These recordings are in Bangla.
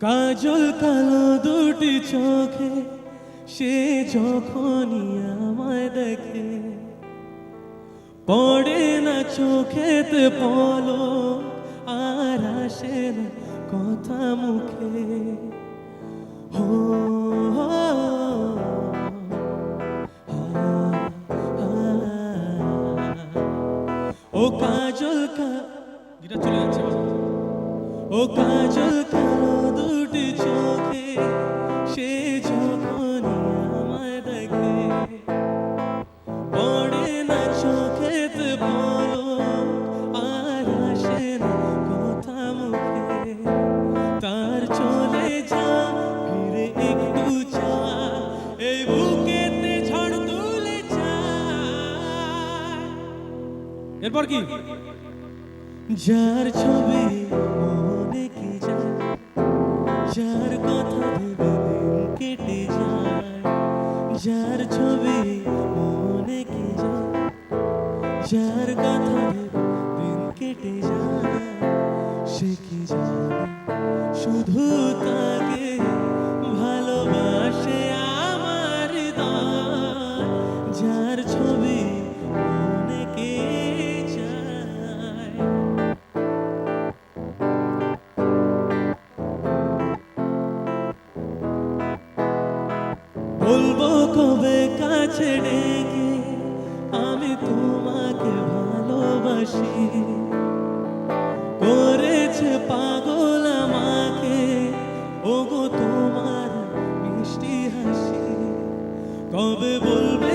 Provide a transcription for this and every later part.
কাজল কালো দুটি চোখে সে যখনই আমায় দেখে। পড়ে না চোখেতে পলো আর আসে না কথা মুখে। হো। ও কাজল কা গিটার চলে যাচ্ছে ও কাজল কালো এরপর কি? যার ছবি মনে কে যায়, যার কথা ভেবে কেটে যায়, যার ছবি মনে কে যায়, যার কথা দিন কেটে যায়, সে কি জানে? শুধু তাকে কাছে ডেকে আমি তোমাকে ভালোবাসি। করেছে পাগল আমাকে ওগো তোমার মিষ্টি হাসি। কবে বলবে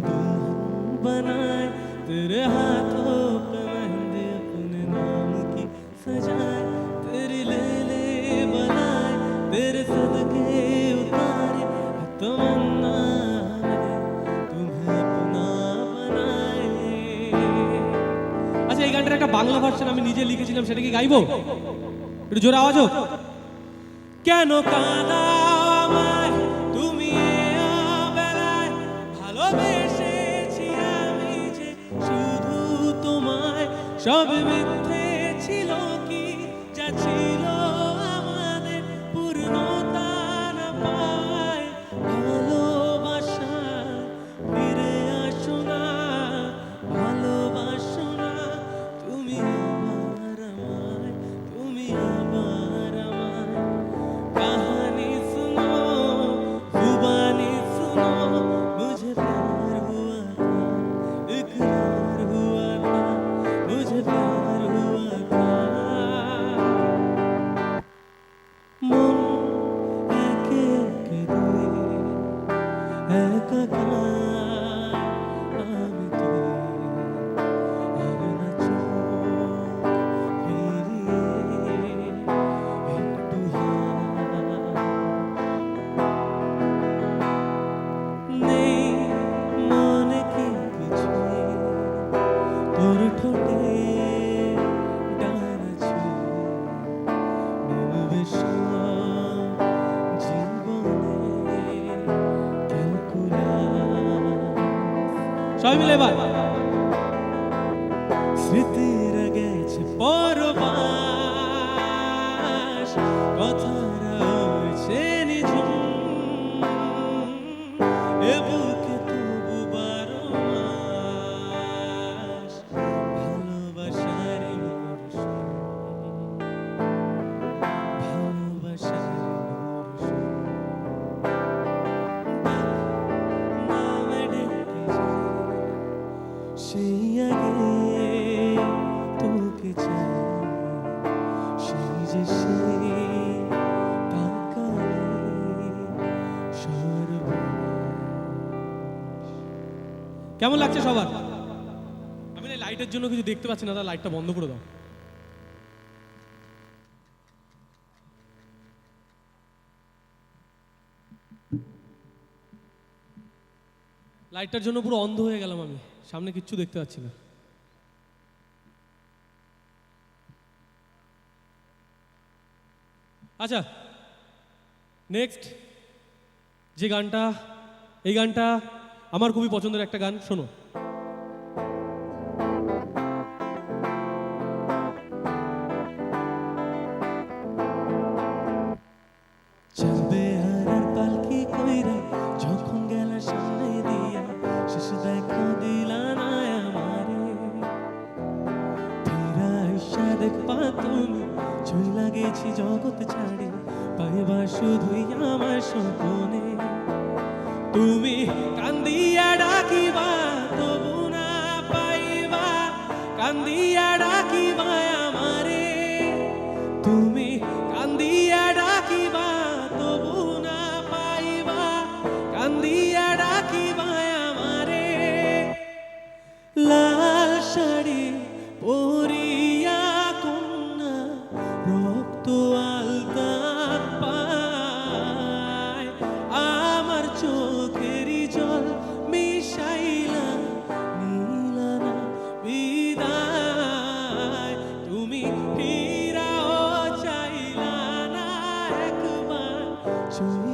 तुम्हें दुल्हन बनाए तेरे हाथों पे मेहंदी अपने नाम की सजाए तेरी ले ले बनाए तेरे सदके उतारे तमन्ना तुम्हें अपना बनाए আচ্ছা এই গানটার একটা বাংলা ভার্সন আমি নিজে লিখেছিলাম সেটা কি গাইবো একটু জোরে আওয়াজ হোক কেন কাঁদা আমায় সব মিথ্যে সবাই মিলে এবার। কেমন লাগছে সবার? আমি না লাইটের জন্য কিছু দেখতে পাচ্ছি না লাইটটা বন্ধ করে দাও। লাইটটার জন্য পুরো অন্ধ হয়ে গেলাম আমি, সামনে কিচ্ছু দেখতে পাচ্ছি না। আচ্ছা নেক্সট যে গানটা, এই গানটা আমার খুবই পছন্দের একটা গান শোনো। তুমি জগৎ ছাড়ে পাইবা শুধুই আমার স্বপনে। কান্দিয়া ডাকিবা আমারে to.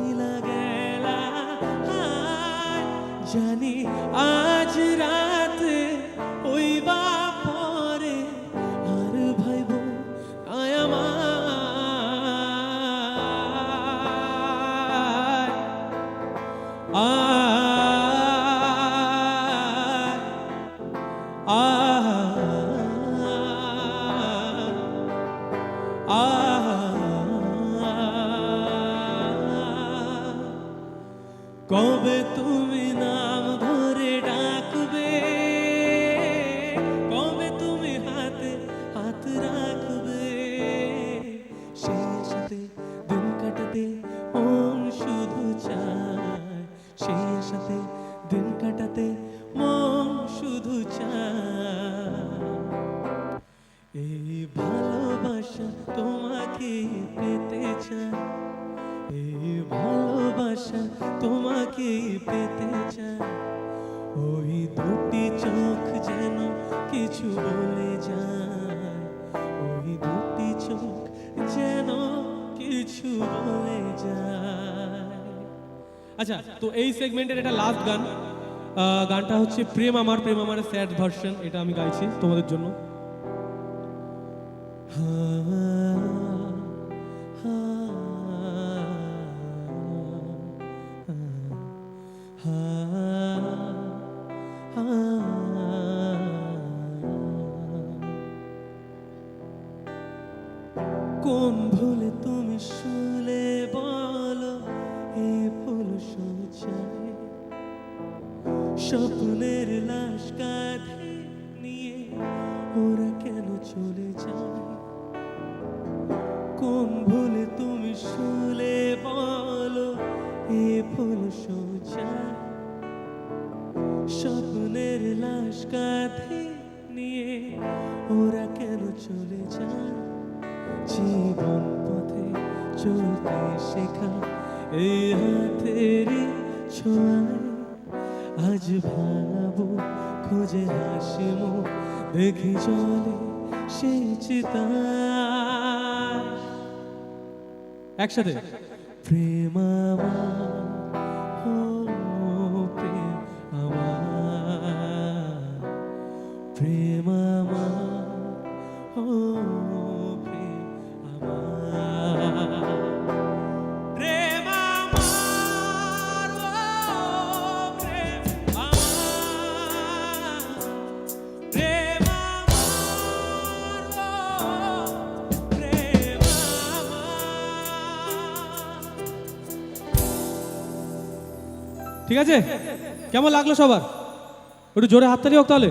ভালোবাসা তোমাকে পেতে চায় এই ভালোবাসা তোমাকে পেতে চায় ওই দুটি চোখ যেন কিছু বলে যায়। ওই দুটি চোখ যেন কিছু বলে যায়। আচ্ছা তো এই সেগমেন্টের এটা লাস্ট গান। গানটা হচ্ছে প্রেম আমার প্রেম আমার স্যাড ভার্সন এটা আমি গাইছি তোমাদের জন্য। কোন জীবন পথে চলতে শেখা। এই হাতের ছোঁয়ায় আজ ভাঙাবো খোঁজে হাসি মুখ দেখি চলে সে চিতায় একসাথে। প্রেম ঠিক আছে? কেমন লাগল সবার? একটু জোরে হাততালি হোক তাহলে।